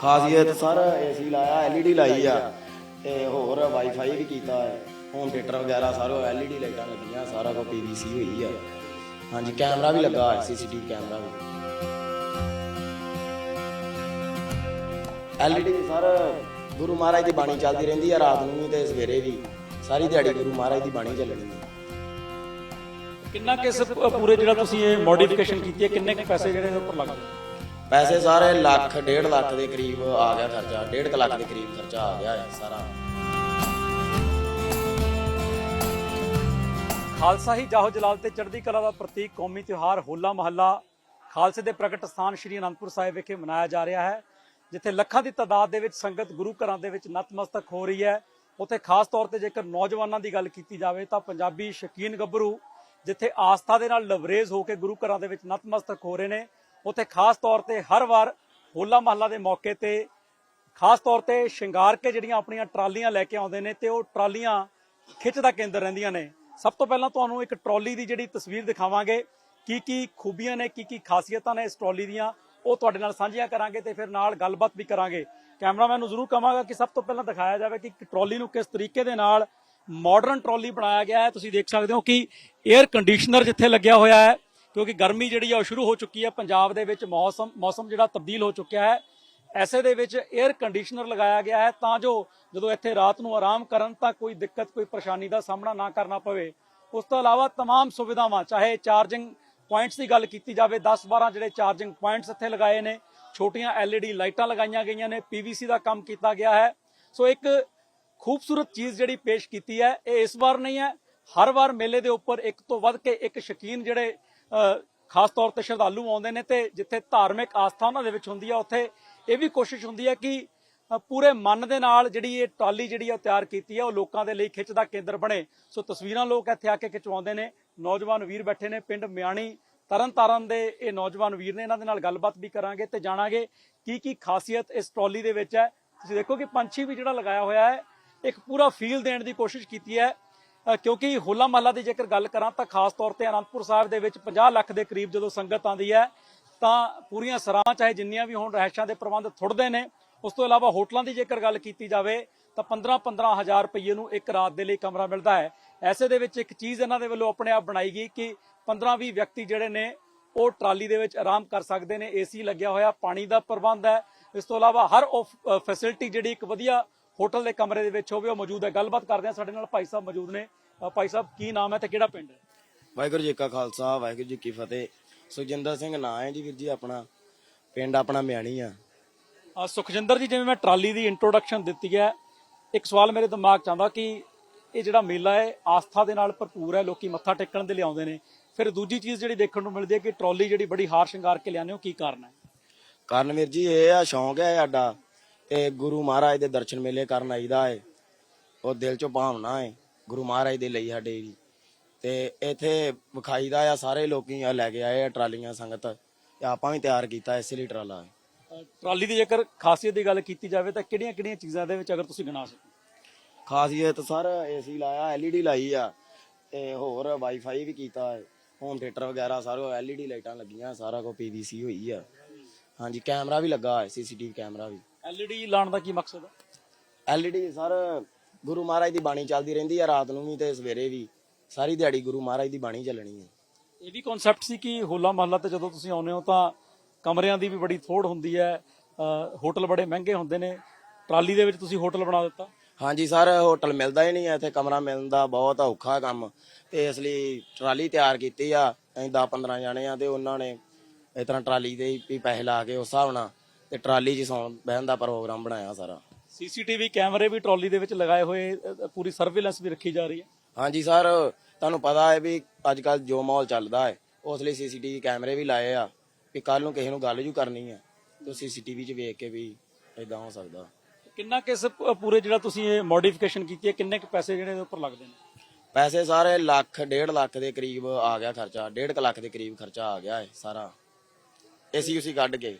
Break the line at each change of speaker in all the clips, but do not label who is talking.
ਖਾਸੀਅਤ sir, AC ਲਾਇਆ LED ਲਾਈ ਆ। ਤੇ ਹੋਰ ਵਾਈਫਾਈ ਵੀ ਕੀਤਾ ਹੈ ਹੋਮ ਥੀਏਟਰ ਵਗੈਰਾ ਸਾਰਾ ਐਲਈਡੀ ਲਾਈਟਾਂ ਲੱਗੀਆਂ, ਸਾਰਾ ਕੁਝ ਪੀਵੀਸੀ ਹੋਈ ਆ। ਹਾਂਜੀ, ਕੈਮਰਾ ਵੀ ਲੱਗਾ ਹੈ ਸੀਸੀਟੀਵੀ ਕੈਮਰਾ ਵੀ। ਐਲਈਡੀ ਸਰ, ਗੁਰੂ ਮਹਾਰਾਜ ਦੀ ਬਾਣੀ ਚੱਲਦੀ ਰਹਿੰਦੀ ਆ ਰਾਤ ਨੂੰ ਵੀ ਤੇ ਸਵੇਰੇ ਵੀ। ਸਾਰੀ ਦਿਹਾੜੀ ਗੁਰੂ ਮਹਾਰਾਜ ਦੀ ਬਾਣੀ ਚੱਲਣੀ ਹੈ
ਕਿੰਨਾ ਕਿਸ ਪੂਰੇ ਜਿਹੜਾ ਤੁਸੀਂ ਇਹ ਮੋਡੀਫਿਕੇਸ਼ਨ ਕੀਤੀ ਹੈ, ਕਿੰਨੇ ਕੁ ਪੈਸੇ ਜਿਹੜੇ ਇਹਦੇ ਉੱਪਰ ਲੱਗਦੇ?
ਪੈਸੇ ਸਾਰੇ ਲੱਖ, ਡੇਢ ਲੱਖ ਦੇ ਕਰੀਬ ਆ ਗਿਆ ਖਰਚਾ, ਡੇਢ ਕੁ ਲੱਖ ਦੇ ਕਰੀਬ ਖਰਚਾ ਆ ਗਿਆ ਹੈ ਸਾਰਾ।
ਖਾਲਸਾ ਹੀ ਜਾਹੋ ਜਲਾਲ ਤੇ ਚੜ੍ਹਦੀ ਕਲਾ ਦਾ ਪ੍ਰਤੀਕ, ਕੌਮੀ ਤਿਉਹਾਰ ਹੋਲਾ ਮਹੱਲਾ ਖਾਲਸੇ ਦੇ ਪ੍ਰਗਟ ਸਥਾਨ ਸ੍ਰੀ ਅਨੰਦਪੁਰ ਸਾਹਿਬ ਵਿਖੇ ਮਨਾਇਆ ਜਾ ਰਿਹਾ ਹੈ, ਜਿੱਥੇ ਲੱਖਾਂ ਦੀ ਤਾਦਾਦ ਦੇ ਵਿੱਚ ਸੰਗਤ ਗੁਰੂ ਘਰਾਂ ਦੇ ਵਿੱਚ ਨਤਮਸਤਕ ਹੋ ਰਹੀ ਹੈ। ਉੱਥੇ ਖਾਸ ਤੌਰ ਤੇ ਜੇਕਰ ਨੌਜਵਾਨਾਂ ਦੀ ਗੱਲ ਕੀਤੀ ਜਾਵੇ ਤਾਂ ਪੰਜਾਬੀ ਸ਼ਕੀਨ ਗੱਭਰੂ, ਜਿੱਥੇ ਆਸਥਾ ਦੇ ਨਾਲ ਲਵਰੇਜ਼ ਹੋ ਕੇ ਗੁਰੂ ਘਰਾਂ ਦੇ ਵਿੱਚ ਨਤਮਸਤਕ ਹੋ ਰਹੇ ਨੇ ਉੱਥੇ ਖਾਸ ਤੌਰ ਤੇ ਹਰ ਵਾਰ ਹੋਲਾ ਮਹੱਲਾ ਦੇ ਮੌਕੇ ਤੇ, ਖਾਸ ਤੌਰ ਤੇ ਸ਼ਿੰਗਾਰ ਕੇ ਜਿਹੜੀਆਂ ਆਪਣੀਆਂ ਟਰਾਲੀਆਂ ਲੈ ਕੇ ਆਉਂਦੇ ਨੇ ਤੇ ਉਹ ਟਰਾਲੀਆਂ ਖਿੱਚ ਦਾ ਕੇਂਦਰ ਰਹਿੰਦੀਆਂ ਨੇ। ਸਭ ਤੋਂ ਪਹਿਲਾਂ ਤੁਹਾਨੂੰ ਇੱਕ ਟਰਾਲੀ ਦੀ ਜਿਹੜੀ ਤਸਵੀਰ ਦਿਖਾਵਾਂਗੇ, ਕੀ ਕੀ ਖੂਬੀਆਂ ਨੇ, ਕੀ ਕੀ ਖਾਸੀਅਤਾਂ ਨੇ ਇਸ ਟਰਾਲੀ ਦੀਆਂ, ਉਹ ਤੁਹਾਡੇ ਨਾਲ ਸਾਂਝੀਆਂ ਕਰਾਂਗੇ ਤੇ ਫਿਰ ਨਾਲ ਗੱਲਬਾਤ ਵੀ ਕਰਾਂਗੇ। ਕੈਮਰਾਮੈਨ ਨੂੰ ਜ਼ਰੂਰ ਕਹਾਂਗਾ ਕਿ ਸਭ ਤੋਂ ਪਹਿਲਾਂ ਦਿਖਾਇਆ ਜਾਵੇ ਕਿ ਟਰਾਲੀ ਨੂੰ ਕਿਸ ਤਰੀਕੇ ਦੇ ਨਾਲ ਮਾਡਰਨ ਟਰਾਲੀ ਬਣਾਇਆ ਗਿਆ ਹੈ। ਤੁਸੀਂ ਦੇਖ ਸਕਦੇ ਹੋ ਕਿ 에ਅਰ ਕੰਡੀਸ਼ਨਰ ਜਿੱਥੇ ਲੱਗਿਆ ਹੋਇਆ ਹੈ ਕਿਉਂਕਿ ਗਰਮੀ ਜਿਹੜੀ ਆ ਉਹ ਸ਼ੁਰੂ ਹੋ ਚੁੱਕੀ ਹੈ ਪੰਜਾਬ ਦੇ ਵਿੱਚ ਮੌਸਮ ਮੌਸਮ ਜਿਹੜਾ ਤਬਦੀਲ ਹੋ ਚੁੱਕਿਆ ਹੈ। ਐਸੇ ਦੇ ਵਿੱਚ 에ਅਰ ਕੰਡੀਸ਼ਨਰ ਲਗਾਇਆ ਗਿਆ ਹੈ ਤਾਂ ਜੋ ਜਦੋਂ ਇੱਥੇ ਰਾਤ ਨੂੰ ਆਰਾਮ ਕਰਨ ਤਾਂ ਕੋਈ ਦਿੱਕਤ, ਕੋਈ ਪਰੇਸ਼ਾਨੀ ਦਾ ਸਾਹਮਣਾ ਨਾ ਕਰਨਾ ਪਵੇ। ਉਸ ਤੋਂ ਇਲਾਵਾ तमाम ਸੁਵਿਧਾਵਾਂ, ਚਾਹੇ ਚਾਰਜਿੰਗ ਪੁਆਇੰਟਸ ਦੀ ਗੱਲ ਕੀਤੀ ਜਾਵੇ 10-12 ਜਿਹੜੇ ਚਾਰਜਿੰਗ ਪੁਆਇੰਟਸ ਇੱਥੇ ਲਗਾਏ ਨੇ, ਛੋਟੀਆਂ LED ਲਾਈਟਾਂ ਲਗਾਈਆਂ ਗਈਆਂ ਨੇ PVC ਦਾ ਕੰਮ ਕੀਤਾ ਗਿਆ ਹੈ। ਸੋ ਇੱਕ ਖੂਬਸੂਰਤ ਚੀਜ਼ ਜਿਹੜੀ ਪੇਸ਼ ਕੀਤੀ ਹੈ, ਇਹ ਇਸ ਵਾਰ ਨਹੀਂ ਹੈ। ਹਰ ਵਾਰ ਮੇਲੇ ਦੇ ਉੱਪਰ ਇੱਕ ਤੋਂ ਵੱਧ ਕੇ ਇੱਕ ਸ਼ਕੀਨ ਜਿਹੜੇ ਖਾਸ ਤੌਰ ਤੇ ਸ਼ਰਧਾਲੂ ਆਉਂਦੇ ਨੇ ਤੇ ਜਿੱਥੇ ਧਾਰਮਿਕ ਆਸਥਾ ਉਹਨਾਂ ਦੇ ਵਿੱਚ ਹੁੰਦੀ ਹੈ ਉੱਥੇ ਇਹ ਵੀ ਕੋਸ਼ਿਸ਼ ਹੁੰਦੀ ਹੈ ਕਿ ਪੂਰੇ ਮਨ ਦੇ ਨਾਲ ਜਿਹੜੀ ਇਹ ਟਰਾਲੀ ਜਿਹੜੀ ਆ ਤਿਆਰ ਕੀਤੀ ਹੈ ਉਹ ਲੋਕਾਂ ਦੇ ਲਈ ਖਿੱਚ ਦਾ ਕੇਂਦਰ ਬਣੇ। ਸੋ ਤਸਵੀਰਾਂ ਲੋਕ ਇੱਥੇ ਆ ਕੇ ਖਿਚਵਾਉਂਦੇ ਨੇ। ਨੌਜਵਾਨ ਵੀਰ ਬੈਠੇ ਨੇ ਪਿੰਡ ਮਿਆਣੀ। ਤਰਨ ਤਾਰਨ ਦੇ ਇਹ ਨੌਜਵਾਨ ਵੀਰ ਨੇ ਇਹਨਾਂ ਦੇ ਨਾਲ ਗੱਲਬਾਤ ਵੀ ਕਰਾਂਗੇ ਤੇ ਜਾਣਾਂਗੇ ਕੀ ਕੀ ਖਾਸੀਅਤ ਇਸ ਟਰਾਲੀ ਦੇ ਵਿੱਚ ਹੈ। ਤੁਸੀਂ ਦੇਖੋ ਕਿ ਪੰਛੀ ਵੀ ਜਿਹੜਾ ਲਗਾਇਆ ਹੋਇਆ ਹੈ, ਇੱਕ ਪੂਰਾ ਫੀਲ ਦੇਣ ਦੀ ਕੋਸ਼ਿਸ਼ ਕੀਤੀ ਹੈ। ਕਿਉਂਕਿ ਹੋਲਾ ਮਹੱਲਾ ਦੀ ਜੇਕਰ ਗੱਲ ਕਰਾਂ ਤਾਂ ਖਾਸ ਤੌਰ ਤੇ ਅਨੰਦਪੁਰ ਸਾਹਿਬ ਦੇ ਵਿੱਚ 50 ਲੱਖ ਦੇ ਕਰੀਬ ਜਦੋਂ ਸੰਗਤ ਆਉਂਦੀ ਹੈ, ਤਾਂ ਪੂਰੀਆਂ ਸਰਾਹਾਂ ਚਾਹੇ ਜਿੰਨੀਆਂ ਵੀ ਹੋਣ ਰਹਿਸ਼ਾਂ ਦੇ ਪ੍ਰਬੰਧ ਥੁੜਦੇ ਨੇ। ਉਸ ਤੋਂ ਇਲਾਵਾ ਹੋਟਲਾਂ ਦੀ ਜੇਕਰ ਗੱਲ ਕੀਤੀ ਜਾਵੇ, ਤਾਂ 15-15 ਹਜ਼ਾਰ ਰੁਪਏ ਨੂੰ ਇੱਕ ਰਾਤ ਦੇ ਲਈ ਕਮਰਾ ਮਿਲਦਾ ਹੈ। ਐਸੇ ਦੇ ਵਿੱਚ ਇੱਕ ਚੀਜ਼ ਇਹਨਾਂ ਦੇ ਵੱਲੋਂ ਆਪਣੇ ਆਪ ਬਣਾਈ ਗਈ ਕਿ 15-20 ਵਿਅਕਤੀ ਜਿਹੜੇ ਨੇ, ਉਹ ਟਰਾਲੀ ਦੇ ਵਿੱਚ ਆਰਾਮ ਕਰ ਸਕਦੇ ਨੇ। ਏਸੀ ਲੱਗਿਆ ਹੋਇਆ, ਪਾਣੀ ਦਾ ਪ੍ਰਬੰਧ ਹੈ। ਇਸ ਤੋਂ ਇਲਾਵਾ ਹਰ ਉਹ ਫੈਸਿਲਿਟੀ ਜਿਹੜੀ ਇੱਕ ਵਧੀਆ ਹੋਟਲ ਦੇ ਕਮਰੇ ਦੇ ਵਿੱਚ ਹੋਵੇ ਉਹ ਮੌਜੂਦ ਹੈ। ਗੱਲਬਾਤ ਕਰਦੇ ਹਾਂ। ਸਾਡੇ ਨਾਲ ਭਾਈ ਸਾਹਿਬ ਮੌਜੂਦ ਨੇ। ਅ, ਭਾਈ ਸਾਹਿਬ ਕੀ ਨਾਮ ਹੈ ਤੇ ਕਿਹੜਾ ਪਿੰਡ ਹੈ?
ਵਾਹਿਗੁਰੂ ਜੀ ਕਾ ਖਾਲਸਾ ਵਾਹਿਗੁਰੂ ਜੀ ਕੀ ਫਤਿਹ। ਸੁਖਜਿੰਦਰ ਸਿੰਘ ਨਾਂ ਹੈ ਜੀ ਵੀਰ ਜੀ ਆਪਣਾ। ਪਿੰਡ ਆਪਣਾ ਮਿਆਣੀ ਆ।
ਅ, ਸੁਖਜਿੰਦਰ ਜੀ ਜਿਵੇਂ ਮੈਂ ਟਰਾਲੀ ਦੀ ਇੰਟਰੋਡਕਸ਼ਨ ਦਿੱਤੀ ਹੈ ਇੱਕ ਸਵਾਲ ਮੇਰੇ ਦਿਮਾਗ 'ਚ ਆਉਂਦਾ ਕਿ ਇਹ ਜਿਹੜਾ ਮੇਲਾ ਹੈ ਆਸਥਾ ਦੇ ਨਾਲ ਭਰਪੂਰ ਹੈ। ਲੋਕੀ ਮੱਥਾ ਟੇਕਣ ਦੇ ਲਈ ਆਉਂਦੇ ਨੇ। ਫਿਰ ਦੂਜੀ ਚੀਜ਼ ਜਿਹੜੀ ਦੇਖਣ ਨੂੰ ਮਿਲਦੀ ਹੈ ਕਿ ਟਰਾਲੀ ਜਿਹੜੀ ਬੜੀ ਹਾਰ ਸ਼ਿੰਗਾਰ ਕੇ ਲਿਆਉਂਦੇ ਹੋ ਕੀ ਕਾਰਨ ਹੈ?
ਕਾਰਨ ਵੀਰ ਜੀ ਇਹ ਆ ਸ਼ੌਂਕ ਹੈ ਸਾਡਾ। ਤੇ ਗੁਰੂ ਮਹਾਰਾਜ ਦੇ ਦਰਸ਼ਨ ਮੇਲੇ ਕਰਨ ਆਈਦਾ ਹੈ ਉਹ ਦਿਲ ਚੋਂ ਭਾਵਨਾ ਹੈ ਗੁਰੂ ਮਹਾਰਾਜ ਦੇ ਲਈ ਸਾਡੇ ਵੀ। ਤੇ ਇੱਥੇ ਵਿਖਾਈਦਾ ਆ ਸਾਰੇ ਲੋਕੀ ਆ ਲੈ ਕੇ ਆਏ ਆ ਟਰਾਲੀਆਂ ਸੰਗਤ। ਤੇ ਆਪਾਂ ਵੀ ਤਿਆਰ ਕੀਤਾ ਇਸੇ ਲਈ ਟਰਾਲਾ
ਟਰਾਲੀ ਦੀ ਜੇਕਰ ਖਾਸੀਅਤ ਦੀ ਗੱਲ ਕੀਤੀ ਜਾਵੇ ਤਾਂ ਕਿਹੜੀਆਂ ਕਿਹੜੀਆਂ ਚੀਜ਼ਾਂ ਦੇ ਵਿੱਚ ਅਗਰ ਤੁਸੀਂ ਗਿਣਾ ਸਕੋ
ਖਾਸੀਅਤ ਸਰ ਏਸੀ ਲਾਇਆ ਐਲਈਡੀ ਲਾਈ ਆ ਤੇ ਹੋਰ ਵਾਈਫਾਈ ਵੀ ਕੀਤਾ ਹੈ ਹੋਮ ਥੀਏਟਰ ਵਗੈਰਾ ਸਾਰਾ ਐਲਈਡੀ ਲਾਈਟਾਂ ਲੱਗੀਆਂ ਸਾਰਾ ਕੁਝ ਪੀਵੀਸੀ ਹੋਈ ਆ। ਹਾਂਜੀ ਕੈਮਰਾ ਵੀ ਲੱਗਾ ਹੈ ਸੀਸੀਟੀਵੀ ਕੈਮਰਾ ਵੀ।
ਐਲਈਡੀ ਲਾਉਣ ਦਾ ਕੀ ਮਕਸਦ ਹੈ?
ਐਲਈਡੀ ਸਰ ਗੁਰੂ ਮਹਾਰਾਜ ਦੀ ਬਾਣੀ ਚੱਲਦੀ ਰਹਿੰਦੀ ਆ ਰਾਤ ਨੂੰ ਵੀ ਤੇ ਸਵੇਰੇ ਵੀ। ਸਾਰੀ ਦਿਹਾੜੀ ਗੁਰੂ ਮਹਾਰਾਜ ਦੀ ਬਾਣੀ ਚੱਲਣੀ ਹੈ
ਇਹ ਵੀ ਕਨਸੈਪਟ ਸੀ ਕਿ ਹੋਲਾ ਮਹੱਲਾ ਤੇ ਜਦੋਂ ਤੁਸੀਂ ਆਉਂਦੇ ਹੋ ਤਾਂ ਕਮਰਿਆਂ ਦੀ ਵੀ ਬੜੀ ਥੋੜ ਹੁੰਦੀ ਹੈ ਹੋਟਲ ਬੜੇ ਮਹਿੰਗੇ ਹੁੰਦੇ ਨੇ। ਟਰਾਲੀ ਦੇ ਵਿੱਚ ਤੁਸੀਂ ਹੋਟਲ ਬਣਾ ਦਿੱਤਾ।
ਹਾਂਜੀ ਸਰ ਹੋਟਲ ਮਿਲਦਾ ਹੀ ਨਹੀਂ ਹੈ ਇੱਥੇ ਕਮਰਾ ਮਿਲਣ ਦਾ ਬਹੁਤ ਔਖਾ ਕੰਮ। ਤੇ ਇਸ ਲਈ ਟਰਾਲੀ ਤਿਆਰ ਕੀਤੀ ਆ ਅਸੀਂ 10 15 ਜਾਣੇ ਆ ਤੇ ਉਹਨਾਂ ਨੇ ਇਸ ਤਰ੍ਹਾਂ ਟਰਾਲੀ ਦੇ ਹੀ ਪੈਸੇ ਲਾ ਕੇ ਉਸ ਹਿਸਾਬ ਨਾਲ ਤੇ ਟਰਾਲੀ 'ਚ ਸੌਣ ਬਹਿਣ ਦਾ ਪ੍ਰੋਗਰਾਮ ਬਣਾਇਆ ਸਾਰਾ।
ਸੀਸੀਟੀਵੀ ਕੈਮਰੇ ਵੀ ਟਰਾਲੀ ਦੇ ਵਿੱਚ ਲਗਾਏ ਹੋਏ ਅ, ਪੂਰੀ ਸਰਵੇਲੈਂਸ ਵੀ ਰੱਖੀ ਜਾ ਰਹੀ ਹੈ।
ਹਾਂਜੀ ਸਰ ਤੁਹਾਨੂੰ ਪਤਾ ਹੈ ਵੀ ਅੱਜ ਕੱਲ ਜੋ ਮਾਹੌਲ ਚੱਲਦਾ ਹੈ ਉਸ ਲਈ ਸੀਸੀਟੀਵੀ ਕੈਮਰੇ ਵੀ ਲਾਏ ਆ ਵੀ ਕੱਲ ਨੂੰ ਕਿਸੇ ਨੂੰ ਗੱਲ ਜੂ ਕਰਨੀ ਹੈ। ਤੇ ਸੀਸੀਟੀਵੀ 'ਚ ਵੇਖ ਕੇ ਵੀ ਇਦਾਂ ਹੋ ਸਕਦਾ।
ਕਿੰਨਾ ਕਿਸ ਪੂਰੇ ਜਿਹੜਾ ਤੁਸੀਂ ਇਹ ਮੋਡੀਫਿਕੇਸ਼ਨ ਕੀਤੀ ਹੈ ਕਿੰਨੇ ਕੁ ਪੈਸੇ ਜਿਹੜੇ ਇਹਦੇ ਉੱਪਰ ਲੱਗਦੇ ਨੇ?
ਪੈਸੇ ਸਾਰੇ ਲੱਖ ਡੇਢ ਲੱਖ ਦੇ ਕਰੀਬ ਆ ਗਿਆ ਖਰਚਾ ਡੇਢ ਕੁ ਲੱਖ ਦੇ ਕਰੀਬ ਖਰਚਾ ਆ ਗਿਆ ਹੈ ਸਾਰਾ। ਏਸੀ ਉਸੀ ਕੱਢ ਕੇ।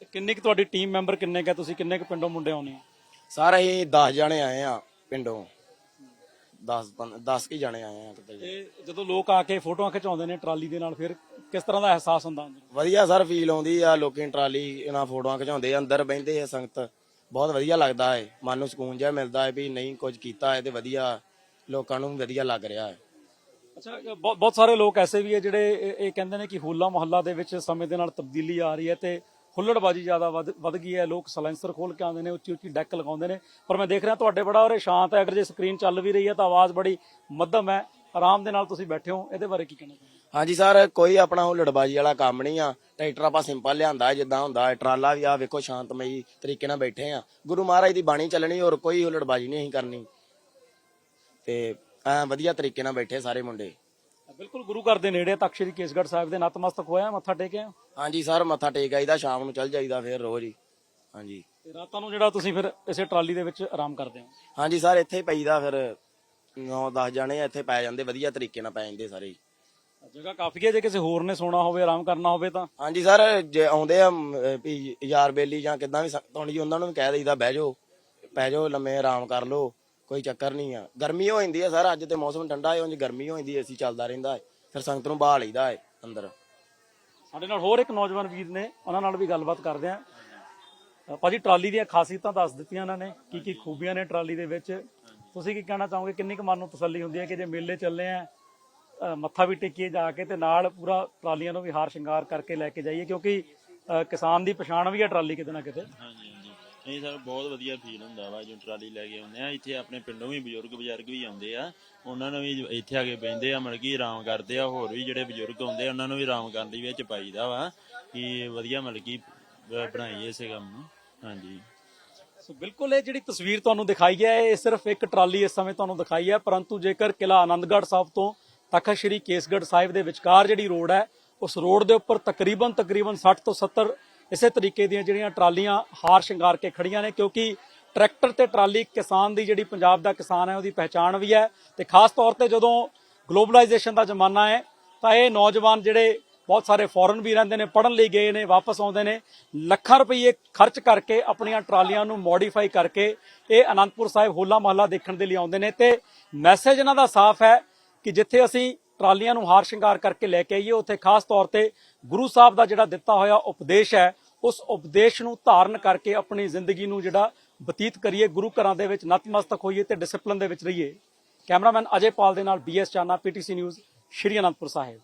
ਤੇ ਕਿੰਨੇ ਕੁ ਤੁਹਾਡੀ ਟੀਮ ਮੈਂਬਰ ਕਿੰਨੇ ਕੁ ਹੈ? ਤੁਸੀਂ ਕਿੰਨੇ ਕੁ ਪਿੰਡੋਂ ਮੁੰਡੇ ਆਉਨੇ ਹੋ
ਸਾਰੇ ਹੀ 10 ਜਣੇ ਆਏ ਆ ਪਿੰਡੋਂ। 10 10 ਕੀ ਜਾਣੇ ਆਏ ਆ ਕਿਤੇ
ਤੇ ਜਦੋਂ ਲੋਕ ਆ ਕੇ ਫੋਟੋਆਂ ਖਿਚਾਉਂਦੇ ਨੇ ਟਰਾਲੀ ਦੇ ਨਾਲ ਫਿਰ ਕਿਸ ਤਰ੍ਹਾਂ ਦਾ ਅਹਿਸਾਸ ਹੁੰਦਾ ਅੰਦਰ?
ਵਧੀਆ ਸਰ ਫੀਲ ਆਉਂਦੀ ਆ ਲੋਕੀ ਟਰਾਲੀ ਇਹਨਾਂ ਫੋਟੋਆਂ ਖਿਚਾਉਂਦੇ ਆ ਅੰਦਰ ਬਹਿੰਦੇ ਆ ਸੰਗਤ। ਬਹੁਤ ਵਧੀਆ ਲੱਗਦਾ ਹੈ ਮਨ ਨੂੰ ਸਕੂਨ ਜਿਹਾ ਮਿਲਦਾ ਹੈ ਵੀ ਨਹੀਂ ਕੁਝ ਕੀਤਾ ਹੈ ਤੇ ਵਧੀਆ ਲੋਕਾਂ ਨੂੰ ਵੀ ਵਧੀਆ ਲੱਗ ਰਿਹਾ ਹੈ
ਅੱਛਾ ਬਹੁਤ ਬਹੁਤ ਸਾਰੇ ਲੋਕ ਐਸੇ ਵੀ ਹੈ ਜਿਹੜੇ ਇਹ- ਇਹ ਕਹਿੰਦੇ ਨੇ ਕਿ ਹੋਲਾ ਮਹੱਲਾ ਦੇ ਵਿੱਚ ਸਮੇਂ ਦੇ ਨਾਲ ਤਬਦੀਲੀ ਆ ਰਹੀ ਹੈ ਤੇ ਹੁੱਲੜਬਾਜੀ ਜ਼ਿਆਦਾ ਵੱਧ ਵੱਧ ਗਈ ਹੈ, ਲੋਕ ਸਲੈਂਸਰ ਖੋਲ ਕੇ ਆਉਂਦੇ ਨੇ, ਉੱਚੀ ਉੱਚੀ ਡੈਕ ਲਗਾਉਂਦੇ ਨੇ। ਪਰ ਮੈਂ ਦੇਖ ਰਿਹਾ ਤੁਹਾਡੇ ਬੜਾ ਉਰੇ ਸ਼ਾਂਤ ਹੈ, ਅਗਰ ਜੇ ਸਕਰੀਨ ਚੱਲ ਵੀ ਰਹੀ ਹੈ ਤਾਂ ਆਵਾਜ਼ ਬੜੀ ਮੱਧਮ ਹੈ। ਆਰਾਮ ਦੇ ਨਾਲ ਤੁਸੀਂ ਬੈਠੇ ਹੋ, ਇਹਦੇ ਬਾਰੇ ਕੀ ਕਹਿਣਾ ਚਾਹੁੰਦੇ
ਹਾਂਜੀ ਸਰ, ਕੋਈ ਆਪਣਾ ਹੁੱਲੜਬਾਜੀ ਵਾਲਾ ਕੰਮ ਨਹੀਂ ਆ। ਟਰੈਕਟਰ ਆਪਾਂ ਸਿੰਪਲ ਲਿਆਂਦਾ ਹੈ, ਜਿੱਦਾਂ ਹੁੰਦਾ ਹੈ। ਟਰਾਲਾ ਵੀ ਆ, ਵੇਖੋ ਸ਼ਾਂਤਮਈ ਤਰੀਕੇ ਨਾਲ ਬੈਠੇ ਆ। ਗੁਰੂ ਮਹਾਰਾਜ ਦੀ ਬਾਣੀ ਚੱਲਣੀ ਔਰ ਕੋਈ ਹੁੱਲੜਬਾਜੀ ਨਹੀਂ ਅਸੀਂ ਕਰਨੀ। ਤੇ ਐ ਵਧੀਆ ਤਰੀਕੇ ਨਾਲ ਬੈਠੇ ਸਾਰੇ ਮੁੰਡੇ।
ਬਿਲਕੁਲ ਗੁਰੂ ਘਰ ਦੇ ਨੇੜੇ ਤਖਤ ਸ੍ਰੀ ਕੇਸਗੜ੍ਹ ਸਾਹਿਬ ਦੇ ਨਤਮਸਤਕ ਹੋਇਆ ਮੱਥਾ ਟੇਕਿਆ?
ਹਾਂਜੀ ਸਰ ਮੱਥਾ ਟੇਕ ਆਈਦਾ ਸ਼ਾਮ ਨੂੰ ਚੱਲ ਜਾਈਦਾ ਫਿਰ ਰੋਜ਼ ਹੀ। ਹਾਂਜੀ।
ਤੇ ਰਾਤਾਂ ਨੂੰ ਜਿਹੜਾ ਤੁਸੀਂ ਫਿਰ ਇਸੇ ਟਰਾਲੀ ਦੇ ਵਿੱਚ ਆਰਾਮ ਕਰਦੇ ਹੋ?
ਹਾਂਜੀ ਸਰ ਇੱਥੇ ਹੀ ਪਈਦਾ ਫਿਰ 9-10 ਜਾਣੇ ਇੱਥੇ ਪੈ ਜਾਂਦੇ ਵਧੀਆ ਤਰੀਕੇ ਨਾਲ ਪੈ ਜਾਂਦੇ ਸਾਰੇ ਹੀ।
ਜਗ੍ਹਾ ਕਾਫੀ ਹੈ ਜੇ ਕਿਸੇ ਹੋਰ ਨੇ ਸੋਣਾ ਹੋਵੇ ਆਰਾਮ ਕਰਨਾ ਹੋਵੇ ਤਾਂ।
ਹਾਂਜੀ ਸਰ ਜੇ ਆਉਂਦੇ ਆ ਮ, ਅਹ, ਵੀ ਯਾਰ ਬੇਲੀ ਜਾਂ ਕਿਦਾਂ ਵੀ ਸੰਗਤ ਆਉਂਦੀ ਉਹਨਾਂ ਨੂੰ ਵੀ ਕਹਿ ਦਈਦਾ ਬਹਿ ਜਾਓ ਪੈ ਜਾਓ ਲੰਮੇ ਆਰਾਮ ਕਰ ਲਓ। ਕੋਈ ਚੱਕਰ ਨਹੀਂ ਆ। ਗਰਮੀ ਹੋ ਜਾਂਦੀ ਹੈ ਸਰ ਅੱਜ ਤੇ ਮੌਸਮ ਠੰਡਾ ਹੈ ਉਂਝ ਗਰਮੀ ਹੋ ਜਾਂਦੀ ਏਸੀ ਚੱਲਦਾ ਰਹਿੰਦਾ ਹੈ ਫਿਰ ਸੰਗਤ ਨੂੰ ਬਾਹ ਲਈਦਾ ਹੈ ਅੰਦਰ।
ਸਾਡੇ ਨਾਲ ਹੋਰ ਇੱਕ ਨੌਜਵਾਨ ਵੀਰ ਨੇ ਉਹਨਾਂ ਨਾਲ ਵੀ ਗੱਲਬਾਤ ਕਰਦੇ ਆਂ। ਭਾਜੀ ਟਰਾਲੀ ਦੀਆਂ ਖਾਸੀਅਤਾਂ ਦੱਸ ਦਿੱਤੀਆਂ ਇਹਨਾਂ ਨੇ ਕੀ ਕੀ ਖੂਬੀਆਂ ਨੇ ਟਰਾਲੀ ਦੇ ਵਿੱਚ। ਤੁਸੀਂ ਕੀ ਕਹਿਣਾ ਚਾਹੋਗੇ ਕਿੰਨੀ ਕੁ ਮਨ ਨੂੰ ਤਸੱਲੀ ਹੁੰਦੀ ਹੈ ਕਿ ਜੇ ਮੇਲੇ ਚੱਲੇ ਆ ਮੱਥਾ ਵੀ ਟੇਕੀਏ ਜਾ ਕੇ ਤੇ ਨਾਲ ਪੂਰਾ ਟਰਾਲੀਆਂ ਨੂੰ ਵੀ ਹਾਰ ਸ਼ਿੰਗਾਰ ਕਰਕੇ ਲੈ ਕੇ ਜਾਈਏ ਕਿਉਂਕਿ ਕਿਸਾਨ ਦੀ ਪਛਾਣ ਵੀ ਹੈ ਟਰਾਲੀ ਕਿਤੇ ਨਾ ਕਿਤੇ।
ਹਾਂਜੀ। ਨਹੀਂ ਸਰ, ਬਹੁਤ ਵਧੀਆ ਫੀਲ ਹੁੰਦਾ ਵਾ ਜੋ ਟਰਾਲੀ ਲੈ ਕੇ ਆਉਂਦੇ ਆ। ਇੱਥੇ ਆਪਣੇ ਪਿੰਡੋਂ ਵੀ ਬਜ਼ੁਰਗ ਬਜ਼ੁਰਗ ਵੀ ਆਉਂਦੇ ਆ। ਉਹਨਾਂ ਨੂੰ ਵੀ ਇੱਥੇ ਆ ਕੇ ਬਹਿੰਦੇ ਆ, ਮਤਲਬ ਕਿ ਆਰਾਮ ਕਰਦੇ ਆ। ਹੋਰ ਵੀ ਜਿਹੜੇ ਬਜ਼ੁਰਗ ਆਉਂਦੇ ਆ, ਉਹਨਾਂ ਨੂੰ ਵੀ ਆਰਾਮ ਕਰਨ ਲਈ ਵਿੱਚ ਪਾਈਦਾ ਵਾ ਕਿ ਵਧੀਆ ਮਤਲਬ ਕਿ ਬਣਾਈਏ ਇਸੇ ਕੰਮ ਨੂੰ। ਹਾਂਜੀ।
ਸੋ ਬਿਲਕੁਲ ਇਹ ਜਿਹੜੀ ਤਸਵੀਰ ਤੁਹਾਨੂੰ ਦਿਖਾਈ ਹੈ, ਇਹ ਸਿਰਫ ਇੱਕ ਟਰਾਲੀ ਇਸ ਸਮੇਂ ਤੁਹਾਨੂੰ ਦਿਖਾਈ ਹੈ, ਪਰੰਤੂ ਜੇਕਰ ਕਿਲਾ ਆਨੰਦਗੜ੍ਹ ਸਾਹਿਬ ਤੋਂ ਤਖਤ ਸ੍ਰੀ ਕੇਸਗੜ੍ਹ ਸਾਹਿਬ ਦੇ ਵਿਚਕਾਰ ਜਿਹੜੀ ਰੋਡ ਹੈ, ਉਸ ਰੋਡ ਦੇ ਉੱਪਰ ਤਕਰੀਬਨ ਤਕਰੀਬਨ 60 ਤੋਂ 70 ਇਸੇ ਤਰੀਕੇ ਦੀਆਂ ਜਿਹੜੀਆਂ ਟਰਾਲੀਆਂ ਹਾਰ ਸ਼ਿੰਗਾਰ ਕੇ ਖੜੀਆਂ ਨੇ, ਕਿਉਂਕਿ ਟਰੈਕਟਰ ਤੇ ਟਰਾਲੀ ਕਿਸਾਨ ਦੀ ਜਿਹੜੀ ਪੰਜਾਬ ਦਾ ਕਿਸਾਨ ਹੈ, ਉਹਦੀ ਪਹਿਚਾਣ ਵੀ ਹੈ ਤੇ ਖਾਸ ਤੌਰ ਤੇ ਜਦੋਂ ਗਲੋਬਲਾਈਜੇਸ਼ਨ ਦਾ ਜ਼ਮਾਨਾ ਹੈ, ਤਾਂ ਇਹ ਨੌਜਵਾਨ ਜਿਹੜੇ ਬਹੁਤ ਸਾਰੇ ਫੋਰਨ ਵੀ ਰਹਿੰਦੇ ਨੇ ਪੜਨ ਲਈ ਗਏ ਨੇ, ਵਾਪਸ ਆਉਂਦੇ ਨੇ, ਲੱਖਾਂ ਰੁਪਏ ਖਰਚ ਕਰਕੇ ਆਪਣੀਆਂ ਟਰਾਲੀਆਂ ਨੂੰ ਮੋਡੀਫਾਈ ਕਰਕੇ ਇਹ ਅਨੰਦਪੁਰ ਸਾਹਿਬ ਹੋਲਾ ਮਹੱਲਾ ਦੇਖਣ ਦੇ ਲਈ ਆਉਂਦੇ ਨੇ ਤੇ ਮੈਸੇਜ ਇਹਨਾਂ ਦਾ ਸਾਫ਼ ਹੈ ਕਿ ਜਿੱਥੇ ਅਸੀਂ ਟਰਾਲੀਆਂ ਨੂੰ ਹਾਰ ਸ਼ਿੰਗਾਰ ਕਰਕੇ ਲੈ ਕੇ ਆਈਏ। ਉੱਥੇ ਖਾਸ ਤੌਰ ਤੇ ਗੁਰੂ ਸਾਹਿਬ ਦਾ ਜਿਹੜਾ ਦਿੱਤਾ ਹੋਇਆ ਉਪਦੇਸ਼ ਹੈ, ਉਸ ਉਪਦੇਸ਼ ਨੂੰ ਧਾਰਨ ਕਰਕੇ ਆਪਣੀ ਜ਼ਿੰਦਗੀ ਨੂੰ ਜਿਹੜਾ ਬਤੀਤ ਕਰੀਏ, ਗੁਰੂ ਘਰਾਂ ਦੇ ਵਿੱਚ ਨਤਮਸਤਕ ਹੋਈਏ ਤੇ ਡਿਸਪਲਿਨ ਦੇ ਵਿੱਚ ਰਹੀਏ। ਕੈਮਰਾਮੈਨ ਅਜੇ ਪਾਲ ਦੇ ਨਾਲ BS Chana PTC news Shri Anandpur Sahib.